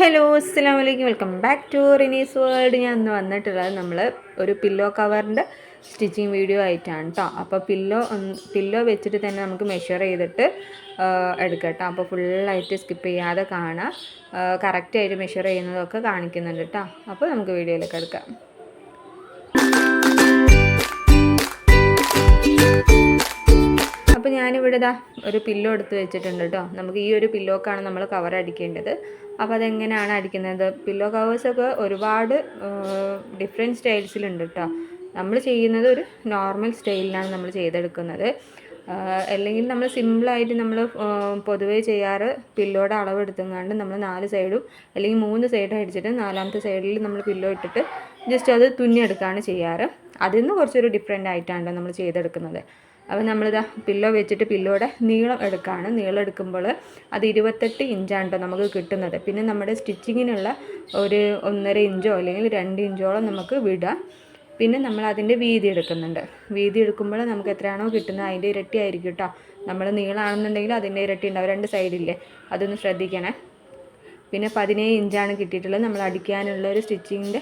Hello അസ്സാം വലൈക്കും welcome back to Rinee's world. ഞാൻ ഇന്ന് വന്നിട്ടുള്ളത് നമ്മൾ ഒരു പില്ലോ കവറിന്റെ സ്റ്റിച്ചിങ് വീഡിയോ ആയിട്ടാണ് കേട്ടോ അപ്പോൾ പില്ലോ പില്ലോ വെച്ചിട്ട് തന്നെ നമുക്ക് മെഷർ ചെയ്തിട്ട് എടുക്കാം കേട്ടോ അപ്പോൾ ഫുള്ളായിട്ട് സ്കിപ്പ് ചെയ്യാതെ കാണാം. കറക്റ്റായിട്ട് മെഷർ ചെയ്യുന്നതൊക്കെ കാണിക്കുന്നുണ്ട് കേട്ടോ അപ്പോൾ നമുക്ക് വീഡിയോയിലേക്ക് എടുക്കാം. അപ്പോൾ ഞാനിവിടെ ഇതാ ഒരു പില്ലോ എടുത്ത് വെച്ചിട്ടുണ്ട് കേട്ടോ നമുക്ക് ഈ ഒരു പില്ലോക്കാണ് നമ്മൾ കവർ അടിക്കേണ്ടത്. അപ്പോൾ അതെങ്ങനെയാണ് അടിക്കുന്നത്? പില്ലോ കവേഴ്സൊക്കെ ഒരുപാട് ഡിഫറെന്റ് സ്റ്റൈൽസിലുണ്ട് കേട്ടോ നമ്മൾ ചെയ്യുന്നത് ഒരു നോർമൽ സ്റ്റൈലിലാണ് നമ്മൾ ചെയ്തെടുക്കുന്നത്. അല്ലെങ്കിൽ നമ്മൾ സിമ്പിളായിട്ട് നമ്മൾ പൊതുവേ ചെയ്യാറ് പില്ലോയുടെ അളവ് എടുത്തുങ്ങാണ്ട് നമ്മൾ നാല് സൈഡും അല്ലെങ്കിൽ മൂന്ന് സൈഡും അടിച്ചിട്ട് നാലാമത്തെ സൈഡിൽ നമ്മൾ പില്ലോ ഇട്ടിട്ട് ജസ്റ്റ് അത് തുന്നിയെടുക്കുകയാണ് ചെയ്യാറ്. അതിൽ നിന്ന് കുറച്ചൊരു ഡിഫറെന്റ് ആയിട്ടാണ് നമ്മൾ ചെയ്തെടുക്കുന്നത്. അപ്പോൾ നമ്മളിതാ പില്ലോ വെച്ചിട്ട് പില്ലോടെ നീളം എടുക്കുകയാണ് നീളം എടുക്കുമ്പോൾ അത് ഇരുപത്തെട്ട് ഇഞ്ചാണ് കേട്ടോ നമുക്ക് കിട്ടുന്നത്. പിന്നെ നമ്മുടെ സ്റ്റിച്ചിങ്ങിനുള്ള ഒരു ഒന്നര ഇഞ്ചോ അല്ലെങ്കിൽ രണ്ട് ഇഞ്ചോളം നമുക്ക് വിടാം. പിന്നെ നമ്മൾ അതിന്റെ വീതി എടുക്കുന്നുണ്ട്. വീതി എടുക്കുമ്പോൾ നമുക്ക് എത്രയാണോ കിട്ടുന്നത് അതിന്റെ ഇരട്ടി ആയിരിക്കും കേട്ടോ നമ്മൾ നീളമാണെന്നുണ്ടെങ്കിൽ അതിന്റെ ഇരട്ടി ഉണ്ടാവും. രണ്ട് സൈഡില്ലേ അതൊന്ന് ശ്രദ്ധിക്കണേ. പിന്നെ പതിനേഴ് ഇഞ്ചാണ് കിട്ടിയിട്ടുള്ളത്. നമ്മൾ അടിക്കാനുള്ള ഒരു സ്റ്റിച്ചിങ്ങിന്റെ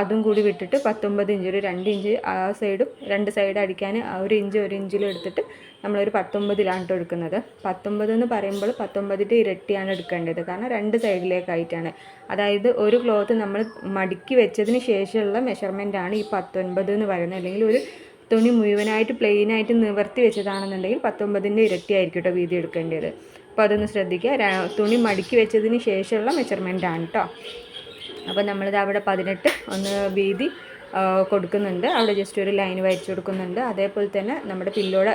അതും കൂടി വിട്ടിട്ട് പത്തൊമ്പത് ഇഞ്ച് ഒരു രണ്ട് ഇഞ്ച് ആ സൈഡും രണ്ട് സൈഡ് അടിക്കാൻ ഒരു ഇഞ്ച് ഒരു ഇഞ്ചിൽ എടുത്തിട്ട് നമ്മളൊരു പത്തൊമ്പതിലാണ് കേട്ടോ എടുക്കുന്നത്. പത്തൊമ്പത് എന്ന് പറയുമ്പോൾ പത്തൊമ്പതിന്റെ ഇരട്ടിയാണ് എടുക്കേണ്ടത്. കാരണം രണ്ട് സൈഡിലേക്കായിട്ടാണ്. അതായത് ഒരു ക്ലോത്ത് നമ്മൾ മടുക്കി വെച്ചതിന് ശേഷമുള്ള മെഷർമെന്റാണ് ഈ പത്തൊൻപത് എന്ന് പറയുന്നത്. അല്ലെങ്കിൽ ഒരു തുണി മുഴുവനായിട്ട് പ്ലെയിനായിട്ട് നിവർത്തി വെച്ചതാണെന്നുണ്ടെങ്കിൽ പത്തൊമ്പതിന്റെ ഇരട്ടി ആയിരിക്കും കേട്ടോ വീതി എടുക്കേണ്ടത്. അപ്പോൾ അതൊന്ന് ശ്രദ്ധിക്കുക. തുണി മടുക്കി വെച്ചതിന് ശേഷമുള്ള മെഷർമെന്റാണ് കേട്ടോ അപ്പോൾ നമ്മളിത് അവിടെ പതിനെട്ട് ഒന്ന് വീതി കൊടുക്കുന്നുണ്ട്. അവിടെ ജസ്റ്റ് ഒരു ലൈൻ വരച്ച് കൊടുക്കുന്നുണ്ട്. അതേപോലെ തന്നെ നമ്മുടെ പില്ലോടെ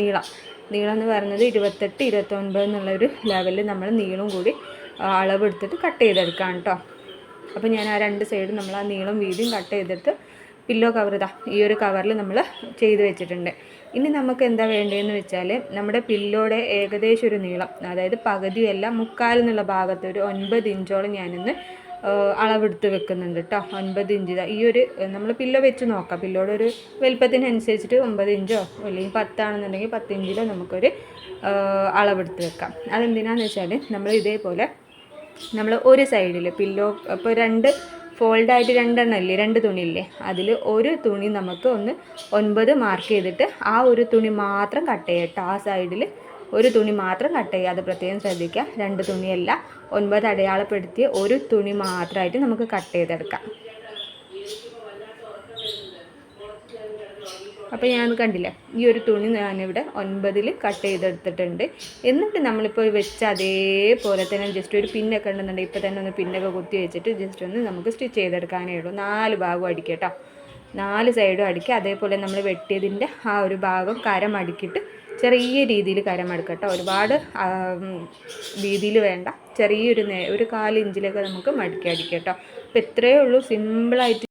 നീളം. നീളം എന്ന് പറയുന്നത് ഇരുപത്തെട്ട് ഇരുപത്തൊൻപത് എന്നുള്ളൊരു ലെവലിൽ നമ്മൾ നീളം കൂടി അളവെടുത്തിട്ട് കട്ട് ചെയ്തെടുക്കാം കേട്ടോ അപ്പോൾ ഞാൻ ആ രണ്ട് സൈഡും നമ്മൾ ആ നീളം വീതിയും കട്ട് ചെയ്തിട്ട് പില്ലോ കവർ ഇതാ ഈ ഒരു കവറിൽ നമ്മൾ ചെയ്ത് വെച്ചിട്ടുണ്ട്. ഇനി നമുക്ക് എന്താ വേണ്ടതെന്ന് വെച്ചാൽ നമ്മുടെ പില്ലോടെ ഏകദേശം ഒരു നീളം അതായത് പകുതിയല്ല മുക്കാലെന്നുള്ള ഭാഗത്ത് ഒരു ഒൻപത് ഇഞ്ചോളം ഞാനിന്ന് അളവെടുത്ത് വെക്കുന്നുണ്ട് കേട്ടോ ഒൻപത് ഇഞ്ച്. ഈ ഒരു നമ്മൾ പില്ലോ വെച്ച് നോക്കാം. പില്ലോടെ ഒരു വലുപ്പത്തിനനുസരിച്ചിട്ട് ഒമ്പത് ഇഞ്ചോ അല്ലെങ്കിൽ പത്താണെന്നുണ്ടെങ്കിൽ പത്ത് ഇഞ്ചിലോ നമുക്കൊരു അളവെടുത്ത് വെക്കാം. അതെന്തിനാന്ന് വെച്ചാൽ നമ്മൾ ഇതേപോലെ നമ്മൾ ഒരു സൈഡിൽ പില്ലോ ഇപ്പോൾ രണ്ട് ഫോൾഡായിട്ട് രണ്ടെണ്ണം ഇല്ലേ? രണ്ട് തുണിയില്ലേ അതിൽ ഒരു തുണി നമുക്ക് ഒന്ന് ഒൻപത് മാർക്ക് ചെയ്തിട്ട് ആ ഒരു തുണി മാത്രം കട്ട് ചെയ്യട്ടോ ആ സൈഡിൽ ഒരു തുണി മാത്രം കട്ട് ചെയ്യുക. അത് പ്രത്യേകം ശ്രദ്ധിക്കുക. രണ്ട് തുണിയല്ല ഒൻപത് അടയാളപ്പെടുത്തിയ ഒരു തുണി മാത്രമായിട്ട് നമുക്ക് കട്ട് ചെയ്തെടുക്കാം. അപ്പോൾ ഞാൻ കണ്ടില്ലേ ഈ ഒരു തുണി ഞാനിവിടെ ഒൻപതിൽ കട്ട് ചെയ്തെടുത്തിട്ടുണ്ട്. എന്നിട്ട് നമ്മളിപ്പോൾ വെച്ച അതേപോലെ തന്നെ ജസ്റ്റ് ഒരു പിന്നൊക്കെ ഉണ്ടെന്നുണ്ടെങ്കിൽ ഇപ്പോൾ തന്നെ ഒന്ന് പിന്നൊക്കെ കുത്തി വെച്ചിട്ട് ജസ്റ്റ് ഒന്ന് നമുക്ക് സ്റ്റിച്ച് ചെയ്തെടുക്കാനേ ഉള്ളൂ. നാല് ഭാഗം അടിക്കട്ടോ നാല് സൈഡും അടിക്കുക അതേപോലെ നമ്മൾ വെട്ടിയതിന്റെ ആ ഒരു ഭാഗം കരം അടിക്കിട്ട് ചെറിയ രീതിയിൽ കരമടുക്കട്ടോ ഒരുപാട് രീതിയിൽ വേണ്ട. ചെറിയൊരു ഒരു കാലിഞ്ചിലൊക്കെ നമുക്ക് മടക്കി അടിക്കട്ടോ അപ്പോൾ ഇത്രയേ ഉള്ളൂ. സിമ്പിളായിട്ട്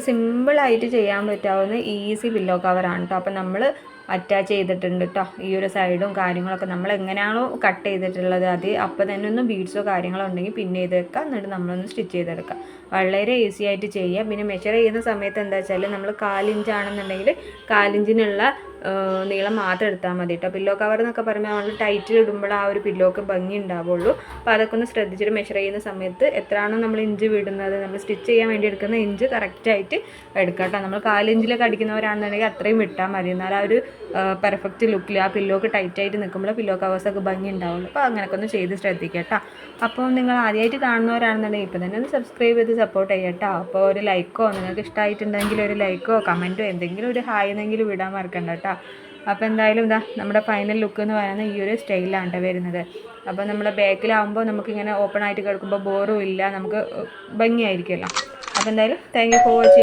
സിമ്പിളായിട്ട് ചെയ്യാൻ പറ്റാവുന്ന ഈസി പില്ലോ കവറാണ് കേട്ടോ അപ്പോൾ നമ്മൾ അറ്റാച്ച് ചെയ്തിട്ടുണ്ട് കേട്ടോ ഈ ഒരു സൈഡും കാര്യങ്ങളൊക്കെ നമ്മൾ എങ്ങനെയാണോ കട്ട് ചെയ്തിട്ടുള്ളത് അത് അപ്പോൾ തന്നെ ഒന്ന് ബീഡ്സോ കാര്യങ്ങളോ ഉണ്ടെങ്കിൽ പിന്നെ ചെയ്ത് വെക്കാം എന്നിട്ട് നമ്മളൊന്ന് സ്റ്റിച്ച് ചെയ്തെടുക്കാം. വളരെ ഈസി ആയിട്ട് ചെയ്യാം. പിന്നെ മെഷർ ചെയ്യുന്ന സമയത്ത് എന്താ വെച്ചാൽ നമ്മൾ കാലിഞ്ചാണെന്നുണ്ടെങ്കിൽ കാലിഞ്ചിനുള്ള നീളം മാത്രം എടുത്താൽ മതി കേട്ടോ പില്ലോ കവർ എന്നൊക്കെ പറയുമ്പോൾ നമ്മൾ ടൈറ്റിൽ ഇടുമ്പോൾ ആ ഒരു പില്ലോക്ക് ഭംഗി ഉണ്ടാവുള്ളൂ. അപ്പോൾ അതൊക്കെ ഒന്ന് ശ്രദ്ധിച്ചിട്ട് മെഷർ ചെയ്യുന്ന സമയത്ത് എത്രയാണോ നമ്മൾ ഇഞ്ച് വിടുന്നത് നമ്മൾ സ്റ്റിച്ച് ചെയ്യാൻ വേണ്ടി എടുക്കുന്ന ഇഞ്ച് കറക്റ്റായിട്ട് എടുക്കാം കേട്ടോ നമ്മൾ കാലിഞ്ചിലൊക്കെ അടിക്കുന്നവരാണെന്നുണ്ടെങ്കിൽ അത്രയും വിട്ടാൽ മതി. എന്നാൽ ആ ഒരു പെർഫെക്റ്റ് ലുക്കിൽ ആ പില്ലോക്ക് ടൈറ്റായിട്ട് നിൽക്കുമ്പോൾ പില്ലോ കവേഴ്സൊക്കെ ഭംഗി ഉണ്ടാവുള്ളൂ. അപ്പോൾ അങ്ങനെയൊക്കെ ഒന്ന് ചെയ്ത് ശ്രദ്ധിക്കുക കേട്ടോ അപ്പോൾ നിങ്ങൾ ആദ്യമായിട്ട് കാണുന്നവരാണെന്നുണ്ടെങ്കിൽ ഇപ്പോൾ തന്നെ ഒന്ന് സബ്സ്ക്രൈബ് ചെയ്ത് സപ്പോർട്ട് ചെയ്യട്ടോ അപ്പോൾ ഒരു ലൈക്കോ നിങ്ങൾക്ക് ഇഷ്ടമായിട്ടുണ്ടെങ്കിൽ ഒരു ലൈക്കോ കമന്റോ എന്തെങ്കിലും ഒരു ഹായ് എന്നെങ്കിലും വിടാൻ മറക്കണ്ട കേട്ടോ അപ്പോൾ എന്തായാലും ഇതാ നമ്മുടെ ഫൈനൽ ലുക്ക് എന്ന് പറയുന്നത് ഈ ഒരു സ്റ്റൈലാണ് വരുന്നത്. അപ്പോൾ നമ്മുടെ ബാക്കിലാവുമ്പോൾ നമുക്കിങ്ങനെ ഓപ്പൺ ആയിട്ട് കിടക്കുമ്പോൾ ബോറും ഇല്ല നമുക്ക് ഭംഗിയായിരിക്കുമല്ലോ അപ്പോൾ എന്തായാലും താങ്ക് യു ഫോർ വാച്ചിങ്